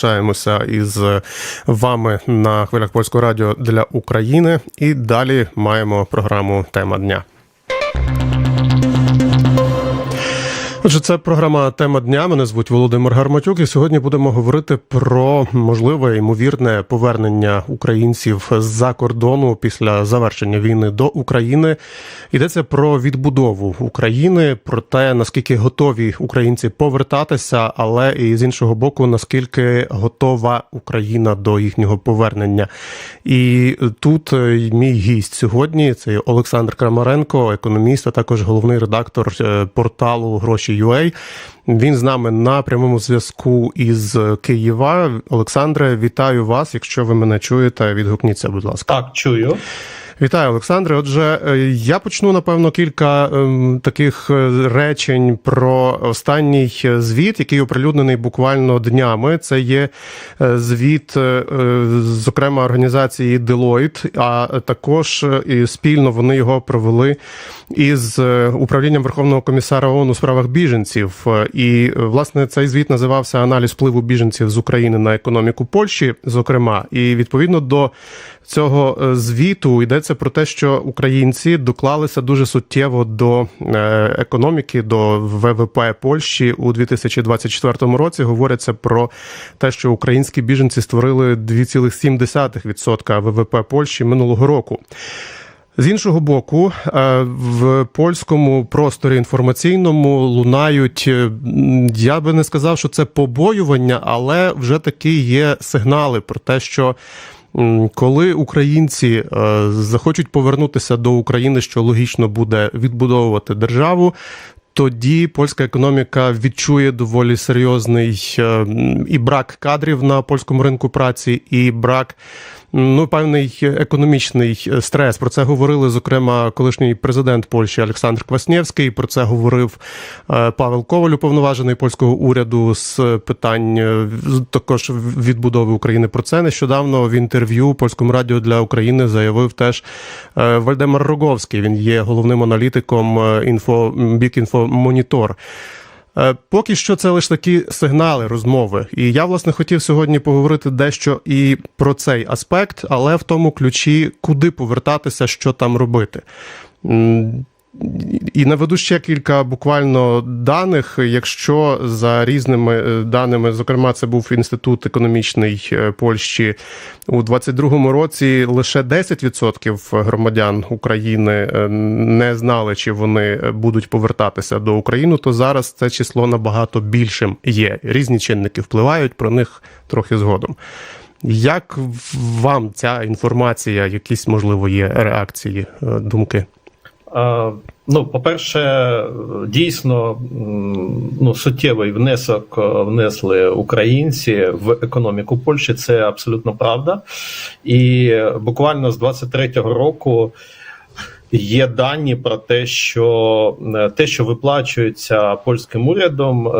Залишаємося із вами на хвилях польського радіо для України. І далі маємо програму Тема дня. Отже, це програма Тема дня. Мене звуть Володимир Гарматюк. І сьогодні будемо говорити про можливе ймовірне повернення українців з-за кордону після завершення війни до України. Йдеться про відбудову України, про те наскільки готові українці повертатися, але і з іншого боку, наскільки готова Україна до їхнього повернення. І тут е, мій гість сьогодні це Олександр Крамаренко, економіст, а також головний редактор е, Гроші.ua. Він з нами на прямому зв'язку із Києва. Олександре, вітаю вас. Якщо ви мене чуєте, відгукніться, будь ласка. Так, чую. Вітаю, Олександре. Отже, е, я почну напевно кілька ем, таких е, речень про останній звіт, який оприлюднений буквально днями. Це є е, звіт, зокрема організації Deloitte, а також і спільно вони його провели із управлінням Верховного комісара ООН у справах біженців. І власне цей звіт називався Аналіз впливу біженців з України на економіку Польщі, зокрема, і відповідно до цього звіту йдеться про те, що українці доклалися дуже суттєво до економіки, до ВВП Польщі у 2024 році. Говориться про те, що українські біженці створили 2,7% ВВП Польщі минулого року. З іншого боку, в польському просторі інформаційному лунають. Я би не сказав, що це побоювання, але вже такі є сигнали про те, що коли українці захочуть повернутися до України, що логічно буде відбудовувати державу. Тоді польська економіка відчує доволі серйозний і брак кадрів на польському ринку праці, і брак ну певний економічний стрес. Про це говорили зокрема колишній президент Польщі Олександр Кваснєвський. Про це говорив Павел Коваль, уповноважений польського уряду з питань також відбудови України. Про це нещодавно в інтерв'ю польському радіо для України заявив теж Вальдемар Роговський. Він є головним аналітиком інфо Бікінфо Монітор. Поки що це лише такі сигнали розмови, і я власне хотів сьогодні поговорити дещо і про цей аспект, але в тому ключі, куди повертатися, що там робити. І наведу ще кілька буквально даних. Якщо за різними даними, зокрема, це був інститут економічний Польщі у 22-му році, лише 10% громадян України не знали, чи вони будуть повертатися до України, то зараз це число набагато більшим є. Різні чинники впливають про них трохи згодом. Як вам ця інформація, якісь можливо є реакції, думки? Ну, по-перше, дійсно ну, суттєвий внесок внесли українці в економіку Польщі. Це абсолютно правда. І буквально з 23-го року є дані про те, що те, що виплачується польським урядом,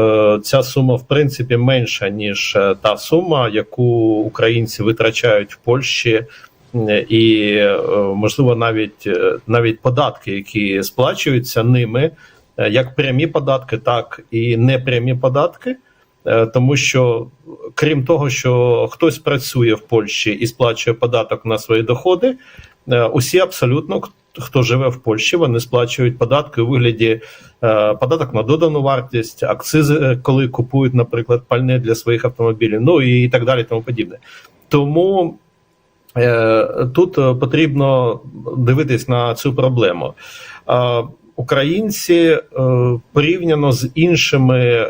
ця сума в принципі менша ніж та сума, яку українці витрачають в Польщі і можливо навіть навіть податки, які сплачуються ними, як прямі податки, так і непрямі податки. Тому що крім того, що хтось працює в Польщі і сплачує податок на свої доходи, усі абсолютно хто живе в Польщі, вони сплачують податки у вигляді податок на додану вартість, акцизи, коли купують, наприклад, пальне для своїх автомобілів, ну і так далі, тому подібне. Тому Тут потрібно дивитись на цю проблему. Українці порівняно з іншими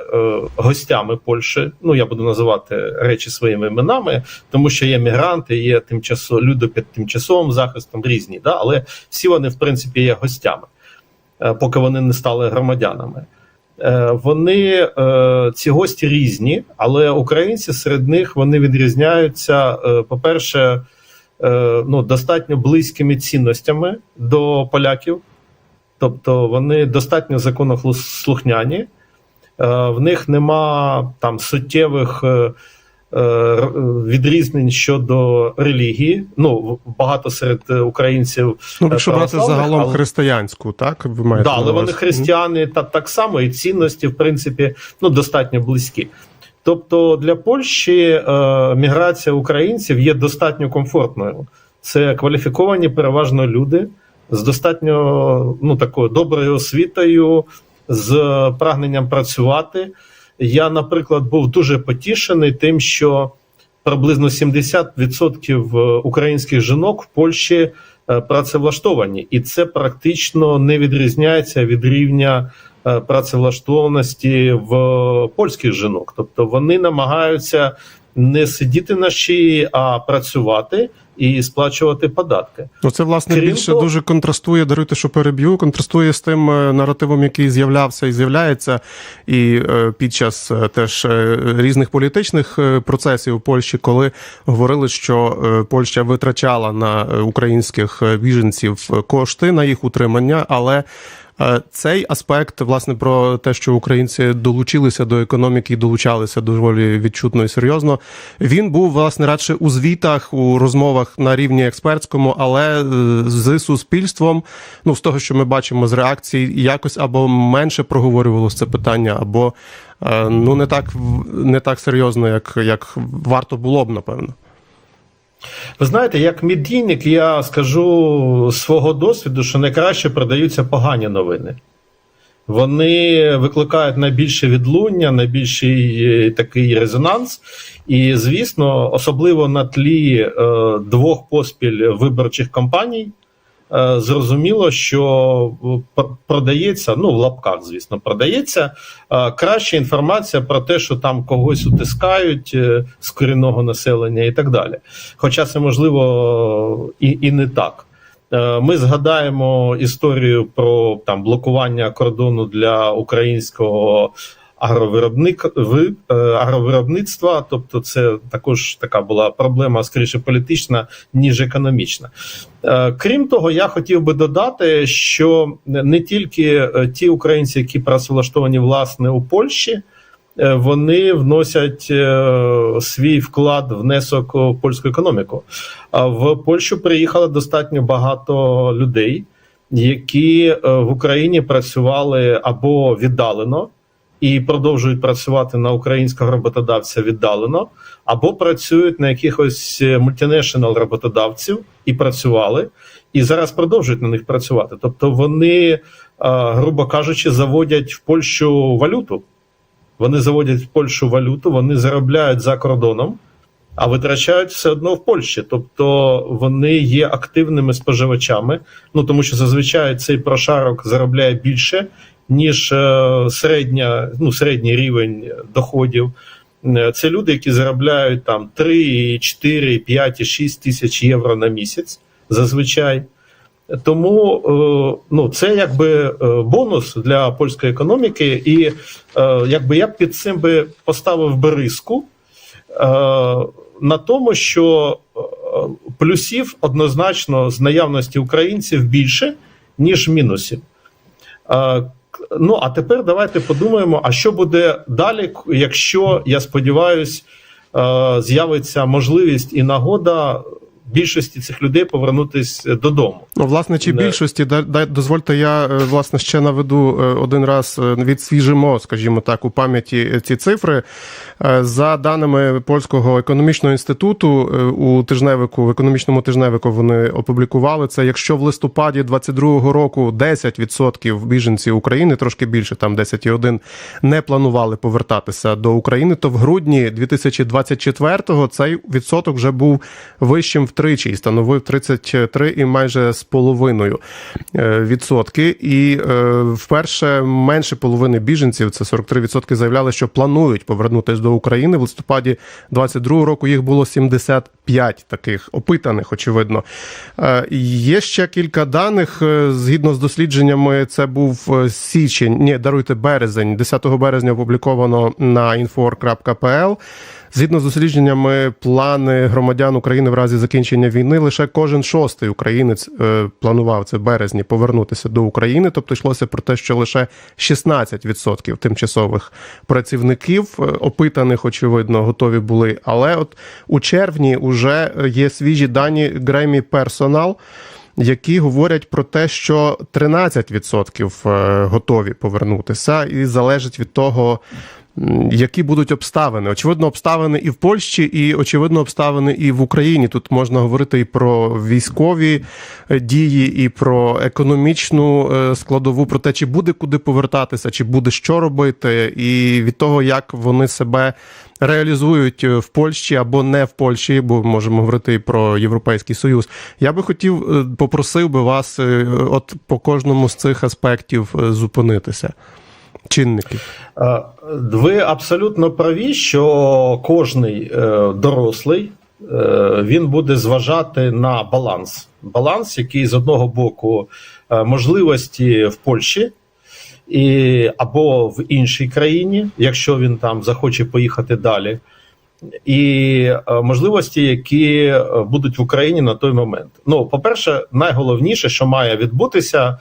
гостями Польщі, ну я буду називати речі своїми іменами, тому що є мігранти, є тимчасово люди під тимчасовим захистом різні, да, але всі вони в принципі є гостями, поки вони не стали громадянами. Вони ці гості різні, але українці серед них вони відрізняються. По перше ну, достатньо близькими цінностями до поляків, тобто вони достатньо законослухняні, в них нема там суттєвих відрізнень щодо релігії. Ну, багато серед українців. Ну, якщо брати загалом але... християнську, так? Ви маєте да, але вони християни та так само, і цінності, в принципі, ну, достатньо близькі. Тобто для Польщі е, міграція українців є достатньо комфортною. Це кваліфіковані переважно люди з достатньо ну, такою доброю освітою, з прагненням працювати. Я, наприклад, був дуже потішений тим, що приблизно 70% українських жінок в Польщі е, працевлаштовані, і це практично не відрізняється від рівня е, працевлаштованості в польських жінок. Тобто вони намагаються не сидіти на шиї, а працювати і сплачувати податки. Ну, це власне Крім більше того- дуже контрастує, даруйте, що переб'ю, контрастує з тим е, наративом, який з'являвся і з'являється, і е, під час е, теж е, різних політичних е, процесів у Польщі, коли говорили, що е, Польща витрачала на е, українських е, біженців е, кошти на їх утримання, але Е, Цей аспект, власне, про те, що українці долучилися до економіки і долучалися доволі відчутно і серйозно. Він був власне радше у звітах, у розмовах на рівні експертському, але е, з суспільством, ну з того, що ми бачимо з реакцій, якось або менше проговорювалося це питання, або е, ну не так не так серйозно, як, як варто було б, напевно. Ви знаєте, як медійник, я скажу з свого досвіду, що найкраще продаються погані новини. Вони викликають найбільше відлуння, найбільший е, такий резонанс. І, звісно, особливо на тлі е, двох поспіль виборчих кампаній, зрозуміло, що п- продається, ну в лапках, звісно, продається е, краща інформація про те, що там когось утискають е, з корінного населення і так далі. Хоча це можливо і, і не так. Е, Ми згадаємо історію про там блокування кордону для українського агровиробник, ви- е, агровиробництва. Тобто, це також така була проблема скоріше політична, ніж економічна. Е, Крім того, я хотів би додати, що не тільки е, ті українці, які працевлаштовані власне у Польщі. Вони вносять свій вклад, внесок у польську економіку. В Польщу приїхало достатньо багато людей, які в Україні працювали або віддалено і продовжують працювати на українського роботодавця віддалено, або працюють на якихось мультинешнл роботодавців і працювали, і зараз продовжують на них працювати. Тобто вони, е, грубо кажучи, заводять в Польщу валюту. Вони заводять в Польщу валюту, вони заробляють за кордоном, а витрачають все одно в Польщі. Тобто вони є активними споживачами. Ну тому що зазвичай цей прошарок заробляє більше, ніж е, середня, ну, середній рівень доходів. Е, Це люди, які заробляють там 3, 4, 5, 6 тисяч євро на місяць зазвичай. Тому е, ну, це якби бонус для польської економіки, і якби я під цим би поставив би риску на тому, що плюсів однозначно з наявності українців більше, ніж мінусів. Ну, а тепер давайте подумаємо, а що буде далі, якщо я сподіваюся, е, з'явиться можливість і нагода більшості цих людей повернутися додому. Ну, власне, чи Не. більшості, да- да- дозвольте, я е, власне ще наведу е, один раз е, відсвіжимо, скажімо так, у пам'яті ці цифри. Е, За даними польського економічного інституту, е, у тижневику, в економічному тижневику вони опублікували це. Якщо в листопаді 22-го року 10% біженців України, трошки більше, там 10,1, не планували повертатися до України, то в грудні 2024-го цей відсоток вже був вищим втричі і становив 33 і майже з половиною е, відсотки. І е, вперше менше половини біженців, це 43%, заявляли, що планують повернутися до України. В листопаді 22 року їх було 75 таких опитаних, очевидно. Е, Є ще кілька даних. Згідно з дослідженнями, це був січень, ні, даруйте березень, 10 березня опубліковано на infor.pl. Згідно з дослідженнями, плани громадян України в разі закінчення війни лише кожен шостий українець е, планував це в березні повернутися до України. Тобто йшлося про те, що лише 16% тимчасових працівників е, опитаних, очевидно, готові були. Але от у червні вже є свіжі дані Гремі Персонал. Які говорять про те, що 13% е, готові повернутися, і залежить від того, Які будуть обставини? Очевидно, обставини і в Польщі, і очевидно, обставини і в Україні. Тут можна говорити і про військові е, дії, і про економічну е, складову, про те, чи буде куди повертатися, чи буде що робити, і від того, як вони себе реалізують е, в Польщі або не в Польщі, бо можемо говорити і про Європейський Союз. Я би хотів попросив би вас, от по кожному з цих аспектів зупинитися. Чинників. Е, Ви абсолютно праві, що кожний е, дорослий е, він буде зважати на баланс. Баланс, який з одного боку можливості в Польщі і, або в іншій країні, якщо він там захоче поїхати далі, і можливості, які будуть в Україні на той момент. Ну, по-перше, найголовніше, що має відбутися,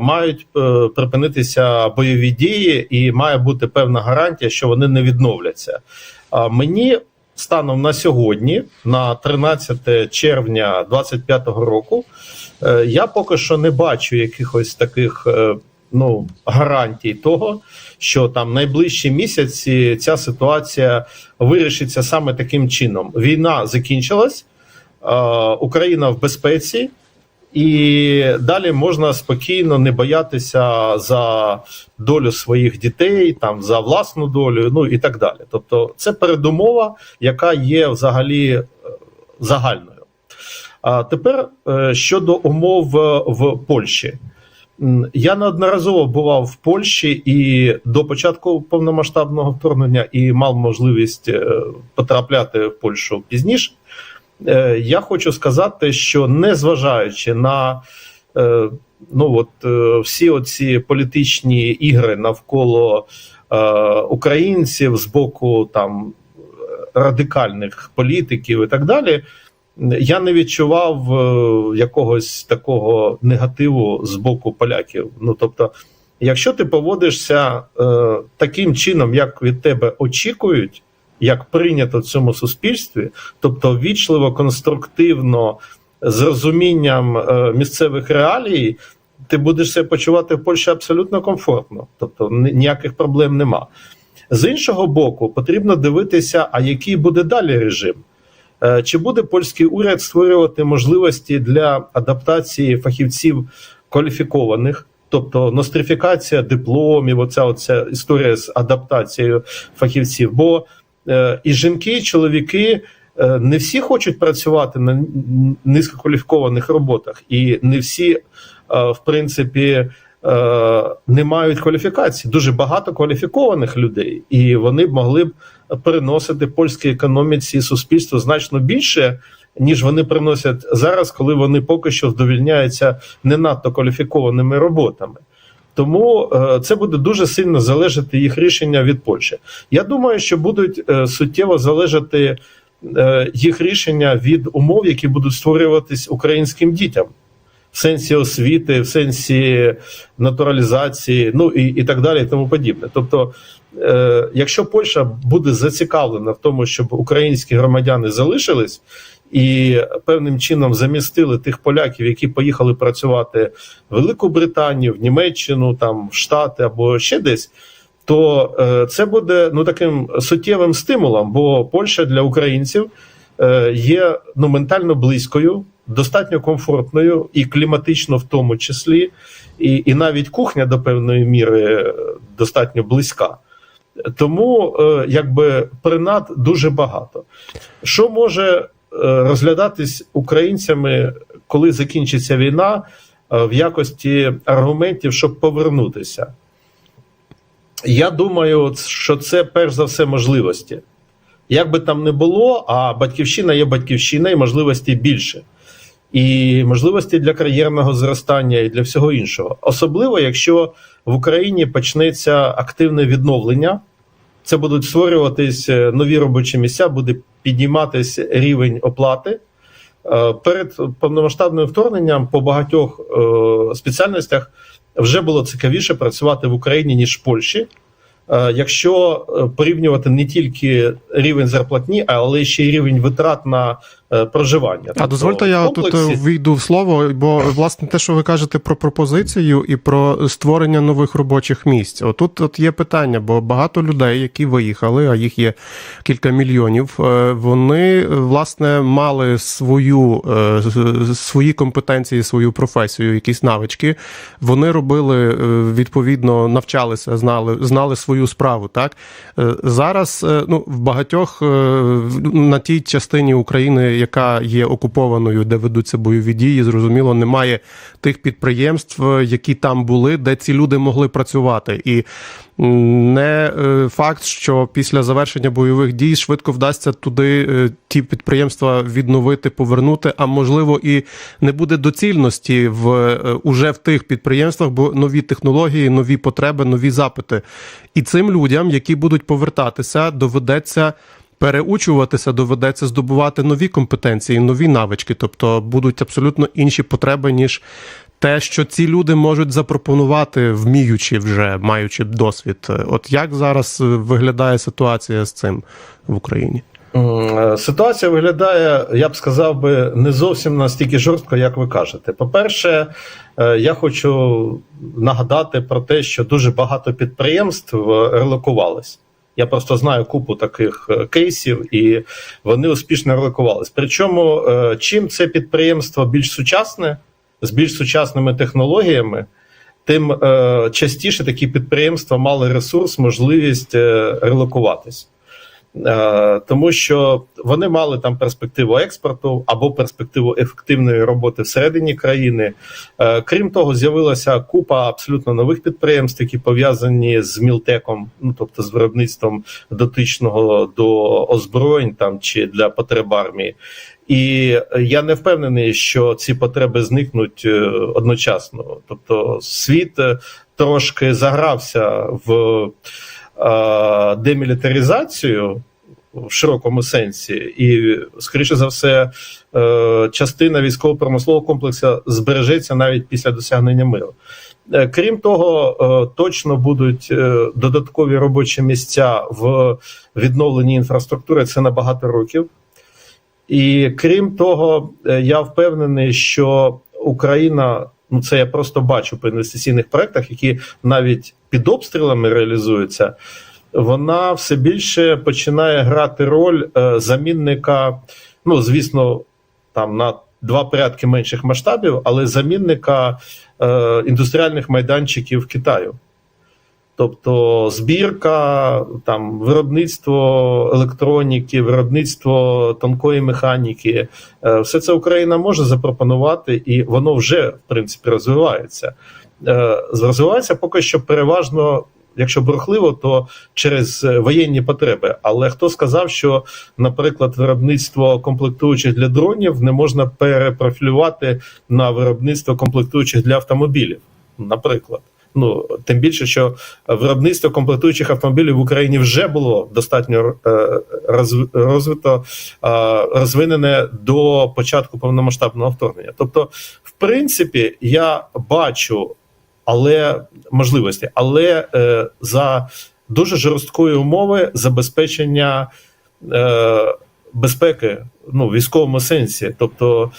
мають е, припинитися бойові дії, і має бути певна гарантія, що вони не відновляться. А мені станом на сьогодні, на 13 червня 2025 року, е, я поки що не бачу якихось таких е, ну, гарантій того, що там найближчі місяці ця ситуація вирішиться саме таким чином. Війна закінчилась, е, Україна в безпеці. І далі можна спокійно не боятися за долю своїх дітей, там за власну долю, ну і так далі. Тобто, це передумова, яка є взагалі е, загальною. А тепер е, щодо умов е, в Польщі. Я неодноразово бував в Польщі і до початку повномасштабного вторгнення і мав можливість потрапляти в Польщу пізніше. Е, Я хочу сказати, що незважаючи на е, ну от е, всі оці політичні ігри навколо українців з боку там радикальних політиків і так далі, я не відчував якогось такого негативу з боку поляків. Ну тобто, якщо ти поводишся таким чином, як від тебе очікують, як прийнято в цьому суспільстві, тобто вічливо, конструктивно, з розумінням е, місцевих реалій, ти будеш себе почувати в Польщі абсолютно комфортно, тобто ніяких проблем нема. З іншого боку, потрібно дивитися, а який буде далі режим. Е, Чи буде польський уряд створювати можливості для адаптації фахівців кваліфікованих, тобто нострифікація дипломів, оця, оця історія з адаптацією фахівців? Бо і жінки, і чоловіки е, не всі хочуть працювати на низькокваліфікованих роботах, і не всі, е, в принципі, е, не мають кваліфікації. Дуже багато кваліфікованих людей, і вони б могли б переносити польській економіці і суспільству значно більше, ніж вони приносять зараз, коли вони поки що вдовільняються не надто кваліфікованими роботами. Тому е, це буде дуже сильно залежати їх рішення від Польщі. Я думаю, що будуть е, суттєво залежати е, їх рішення від умов, які будуть створюватись українським дітям. В сенсі освіти, в сенсі натуралізації, ну і, і так далі, і тому подібне. Тобто, е, якщо Польща буде зацікавлена в тому, щоб українські громадяни залишились і певним чином замістили тих поляків, які поїхали працювати в Велику Британію, в Німеччину, там в Штати або ще десь. То е, це буде ну таким суттєвим стимулом, бо Польща для українців е, є ну ментально близькою, достатньо комфортною і кліматично в тому числі, і, і навіть кухня до певної міри е, достатньо близька. Тому якби принад дуже багато. Що може розглядатись українцями, коли закінчиться війна, е, в якості аргументів, щоб повернутися? Я думаю, що це перш за все можливості. Як би там не було, а батьківщина є батьківщина і можливості більше. І можливості для кар'єрного зростання і для всього іншого. Особливо, якщо в Україні почнеться активне відновлення, це будуть створюватись е, нові робочі місця, буде підніматись рівень оплати. Е, Перед повномасштабним вторгненням по багатьох е, спеціальностях вже було цікавіше працювати в Україні ніж в Польщі. Е, Якщо порівнювати не тільки рівень зарплатні, але ще й рівень витрат на проживання. А дозвольте, я тут е, війду в слово, бо власне те, що ви кажете про пропозицію і про створення нових робочих місць. Отут от є питання, бо багато людей, які виїхали, а їх є кілька мільйонів, е, вони е, власне мали свою е, свої компетенції, свою професію, якісь навички. Вони робили е, відповідно, навчалися, знали, знали свою справу. Так Е, зараз е, ну в багатьох е, на тій частині України, яка є окупованою, де ведуться бойові дії, зрозуміло, немає тих підприємств, е, які там були, де ці люди могли працювати. І не е, факт, що після завершення бойових дій швидко вдасться туди е, ті підприємства відновити, повернути. А можливо, і не буде доцільності в уже в тих підприємствах, бо нові технології, нові потреби, нові запити. І цим людям, які будуть повертатися, доведеться. Переучуватися доведеться здобувати нові компетенції, нові навички, тобто будуть абсолютно інші потреби, ніж те, що ці люди можуть запропонувати, вміючи вже, маючи досвід. От як зараз е, виглядає ситуація з цим в Україні? Е, Ситуація виглядає, я б сказав би, не зовсім настільки жорстко, як ви кажете. По-перше, е, я хочу нагадати про те, що дуже багато підприємств релокувались. Я просто знаю купу таких е, кейсів, і вони успішно релокувались. Причому, е, чим це підприємство більш сучасне, з більш сучасними технологіями, тим е, частіше такі підприємства мали ресурс, можливість релокуватись. Е, Тому що вони мали там перспективу експорту або перспективу ефективної роботи всередині країни. Е, Крім того, з'явилася купа абсолютно нових підприємств, які пов'язані з мілтеком, ну тобто з виробництвом дотичного до озброєнь там чи для потреб армії. І я не впевнений, що ці потреби зникнуть е, одночасно. Тобто, світ трошки загрався в демілітаризацію в широкому сенсі, і, скоріше за все, е, частина військово-промислового комплексу збережеться навіть після досягнення миру. Е, Крім того, е, точно будуть е, додаткові робочі місця в відновленні інфраструктури. Це на багато років. І крім того, е, я впевнений, що Україна, ну це я просто бачу по інвестиційних проектах, які навіть під обстрілами реалізуються, вона все більше починає грати роль е, замінника, ну звісно, там на два порядки менших масштабів, але замінника е, індустріальних майданчиків Китаю. Тобто збірка, там виробництво електроніки, виробництво тонкої механіки, е, все це Україна може запропонувати, і воно вже в принципі розвивається. Е, Розвивається поки що переважно, якщо брехливо, то через е, воєнні потреби. Але хто сказав, що, наприклад, виробництво комплектуючих для дронів не можна перепрофілювати на виробництво комплектуючих для автомобілів, наприклад. Ну тим більше, що виробництво комплектуючих автомобілів в Україні вже було достатньо е, розвито, е, розвинене до початку повномасштабного вторгнення. Тобто, в принципі, я бачу, але можливості, але е, за дуже жорсткої умови забезпечення е, безпеки ну, в військовому сенсі. Тобто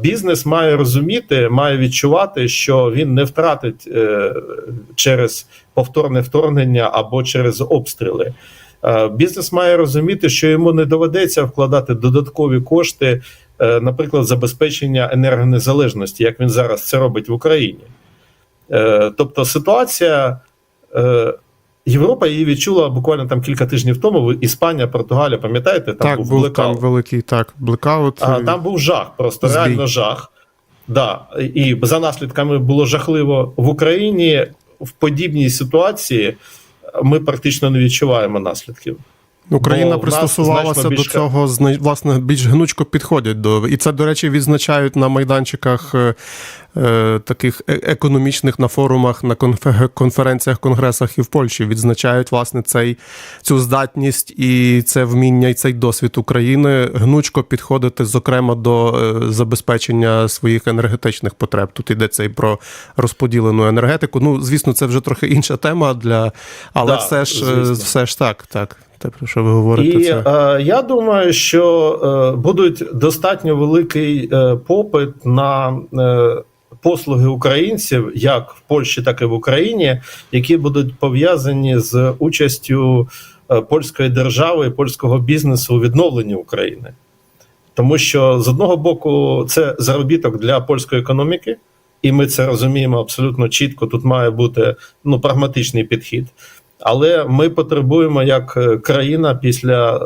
бізнес має розуміти, має відчувати, що він не втратить е, через повторне вторгнення або через обстріли. Е, Бізнес має розуміти, що йому не доведеться вкладати додаткові кошти, е, наприклад, забезпечення енергонезалежності, як він зараз це робить в Україні. Е, Тобто ситуація. Е, Європа її відчула буквально там кілька тижнів тому. Іспанія, Португалія, пам'ятаєте, там так, був, був блекаут. там великий так, блекаут. А, там був жах, просто Збій. реально жах. Да. І за наслідками було жахливо в Україні в подібній ситуації. Ми практично не відчуваємо наслідків. Україна бо пристосувалася значно до цього власне більш гнучко підходять до і це, до речі, відзначають на майданчиках е, е, таких е- економічних на форумах, на конфе- конференціях, конгресах і в Польщі. Відзначають власне цей цю здатність і це вміння, і цей досвід України гнучко підходити, зокрема до е, забезпечення своїх енергетичних потреб. Тут йдеться і про розподілену енергетику. Ну, звісно, це вже трохи інша тема для, але Да, все ж звісно. все ж так, так. Те, про що ви говорите. І це... е, я думаю, що е, будуть достатньо великий е, попит на е, послуги українців, як в Польщі, так і в Україні, які будуть пов'язані з участю е, польської держави і польського бізнесу у відновленні України. Тому що з одного боку це заробіток для польської економіки, і ми це розуміємо абсолютно чітко. Тут має бути ну прагматичний підхід. Але ми потребуємо як е, країна після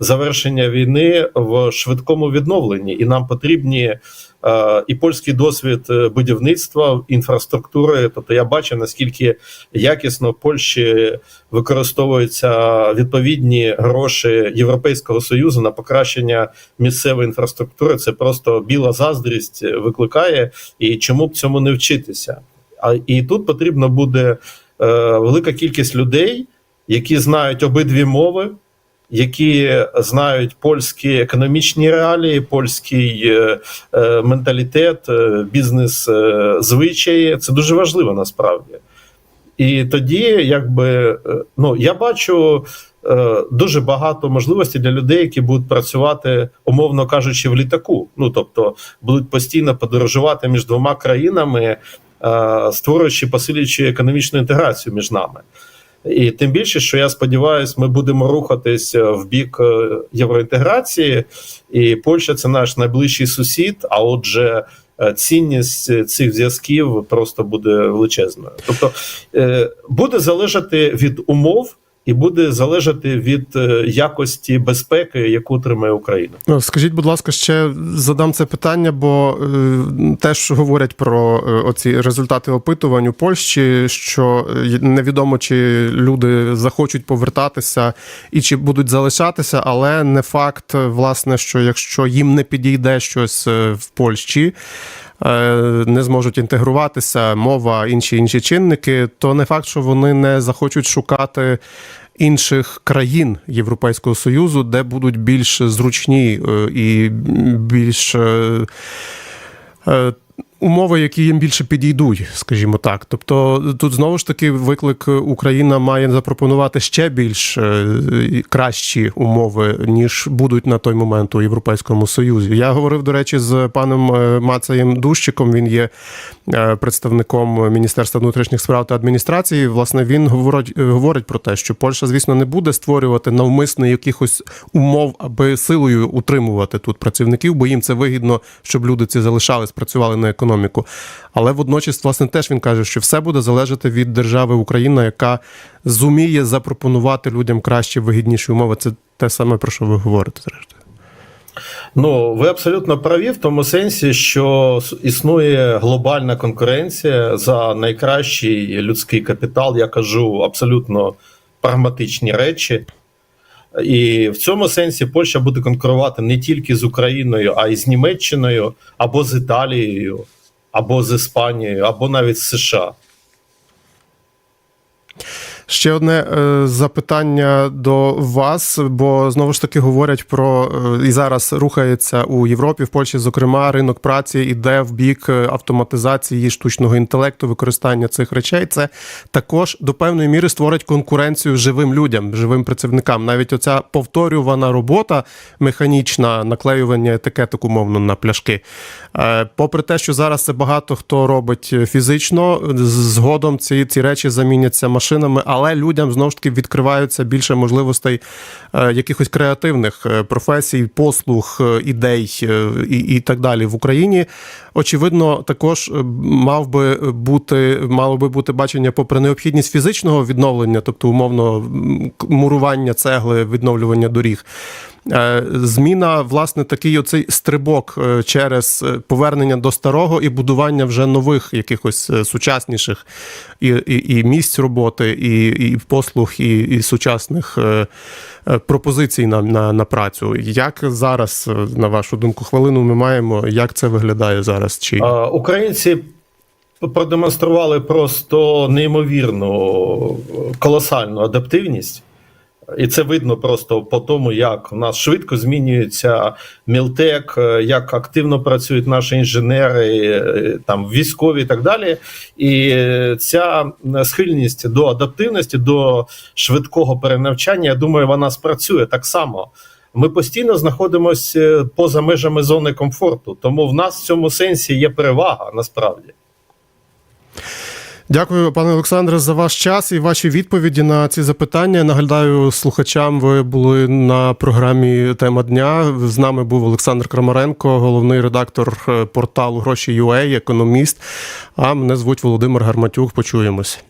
завершення війни в швидкому відновленні, і нам потрібні е, і польський досвід е, будівництва інфраструктури. Тобто я бачу наскільки якісно в Польщі використовуються відповідні гроші Європейського союзу на покращення місцевої інфраструктури. Це просто біла заздрість викликає. І чому б цьому не вчитися? А і тут потрібно буде велика кількість людей, які знають обидві мови, які знають польські економічні реалії, польський е, е, менталітет, е, бізнес е, звичаї. Це дуже важливо насправді. І тоді, якби е, ну я бачу е, дуже багато можливостей для людей, які будуть працювати, умовно кажучи, в літаку. Ну тобто будуть постійно подорожувати між двома країнами, е, створюючи посилюючи економічну інтеграцію між нами. І тим більше, що я сподіваюся, ми будемо рухатись в бік е, євроінтеграції, і Польща це наш найближчий сусід. А отже, е, цінність цих зв'язків просто буде величезною. Тобто е, буде залежати від умов. І буде залежати від е, якості безпеки, яку отримає Україна. Ну, Скажіть, будь ласка, ще задам це питання, бо е, теж говорять про е, оці результати опитувань у Польщі, що е, невідомо, чи люди захочуть повертатися і чи будуть залишатися, але не факт, е, власне, що якщо їм не підійде щось е, в Польщі. Е, Не зможуть інтегруватися, мова, інші інші чинники, то не факт, що вони не захочуть шукати інших країн Європейського Союзу, де будуть більш зручні е, і більш е, умови, які їм більше підійдуть, скажімо так. Тобто тут знову ж таки виклик Україна має запропонувати ще більш е, кращі умови, ніж будуть на той момент у Європейському Союзі. Я говорив, до речі, з паном е, Мацаєм Дущиком. Він є е, представником Міністерства внутрішніх справ та адміністрації. Власне, він говорить, е, говорить про те, що Польща, звісно, не буде створювати навмисне якихось умов, аби силою утримувати тут працівників, бо їм це вигідно, щоб люди ці залишались, працювали на економіку. Але водночас, власне, теж він каже, що все буде залежати від держави Україна, яка зуміє запропонувати людям кращі, вигідніші умови. Це те саме про що ви говорите, зрештою. Ну, ви абсолютно праві в тому сенсі, що існує глобальна конкуренція за найкращий людський капітал. Я кажу абсолютно прагматичні речі. І в цьому сенсі Польща буде конкурувати не тільки з Україною, а й з Німеччиною, або з Італією, або з Іспанією, або навіть з США. Ще одне е, запитання до вас, бо знову ж таки говорять про е, і зараз рухається у Європі, в Польщі, зокрема, ринок праці іде в бік е, автоматизації штучного інтелекту, використання цих речей. Це також до певної міри створить конкуренцію живим людям, живим працівникам. Навіть оця повторювана робота механічна, наклеювання етикеток умовно на пляшки. Попри те, що зараз це багато хто робить фізично, згодом ці, ці речі заміняться машинами, але людям знову ж таки відкриваються більше можливостей е, якихось креативних е, професій, послуг, е, ідей і, і так далі в Україні. Очевидно, також мав би бути мало би бути бачення попри необхідність фізичного відновлення, тобто умовно мурування цегли, відновлювання доріг. Е, Зміна, власне, такий оцей стрибок е, через е, повернення до старого і будування вже нових якихось сучасніших і, і, і місць роботи, і, і послуг, і, і сучасних пропозицій на, на, на працю. Як зараз, на вашу думку, хвилину ми маємо, як це виглядає зараз? Чи Українці продемонстрували просто неймовірну колосальну адаптивність. І це видно просто по тому, як в нас швидко змінюється мілтек, е, як активно працюють наші інженери, е, там військові і так далі. І е, ця схильність до адаптивності, до швидкого перенавчання, я думаю, вона спрацює так само. Ми постійно знаходимося поза межами зони комфорту, тому в нас в цьому сенсі є перевага насправді. Дякую, пане Олександре, за ваш час і ваші відповіді на ці запитання. Нагадаю слухачам, ви були на програмі Тема дня. З нами був Олександр Крамаренко, головний редактор е, порталу Гроші.ua, економіст. А мене звуть Володимир Гарматюк. Почуємось.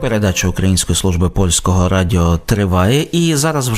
Передача Української служби польського радіо триває, і зараз вже.